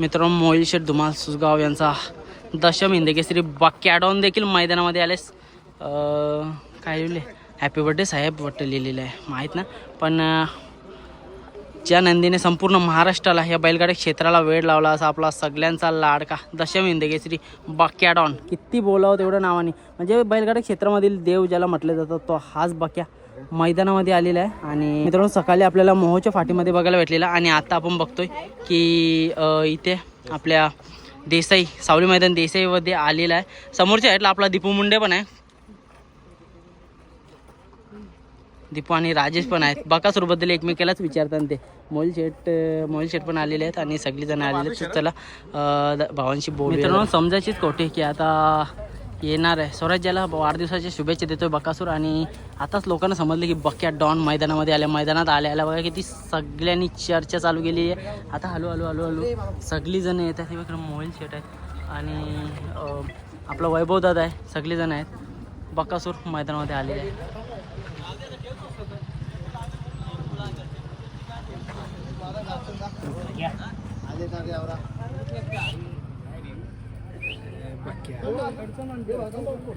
मित्रांनो मोहिल शेठ धुमाल सुसगाव यांचा दशम हिंदकेसरी बॅडॉन देखील मैदानामध्ये आलेस. काय लिहिले? हॅपी बर्थडे साहेब वाटतं लिहिलेलं आहे. माहीत ना? पण ज्या नंदीने संपूर्ण महाराष्ट्राला या बैलगाडी क्षेत्राला वेळ लावला असा आपला सगळ्यांचा लाडका दशम हिंदकेसरी बाक्याडॉन. किती बोलावं तेवढं नावाने. म्हणजे बैलगाडी क्षेत्रामधील देव ज्याला म्हटलं जातं तो हाच बक्या. मैदानामध्ये आलेला आहे. आणि मित्रांनो सकाळी आपल्याला मोहोच्या फाटीमध्ये बघायला भेटलेला आणि आता आपण बघतोय की इथे आपल्या देसाई सावली मैदान देसाईमध्ये आलेला आहे. समोरच्या साईडला आपला दीपू मुंडे पण आहे. दीपू आणि राजेश पण आहेत. बकासूरबद्दल एकमेकालाच विचारतात ते. मोल शेट मोल शेट पण आलेले आहेत आणि सगळीजण आलेले आहेत. चला भावांशी बोल मित्रांनो समजायचीच कोठे की आता येणार आहे. स्वराज्याला वाढदिवसाच्या शुभेच्छा देतोय बकासूर आणि आताच लोकांना समजलं की बक्या डॉन मैदानामध्ये आल्या. मैदानात आल्या आल्या. बघा किती सगळ्यांनी चर्चा चालू केली आहे. आता हळू हळू हळू हळू सगळी जण येत आहेत. इकडे मोहिल आहेत. आणि आपला वैभव दादा आहे. सगळी जण आहेत. बकासूर मैदानामध्ये आलेले आहे 别把他们误会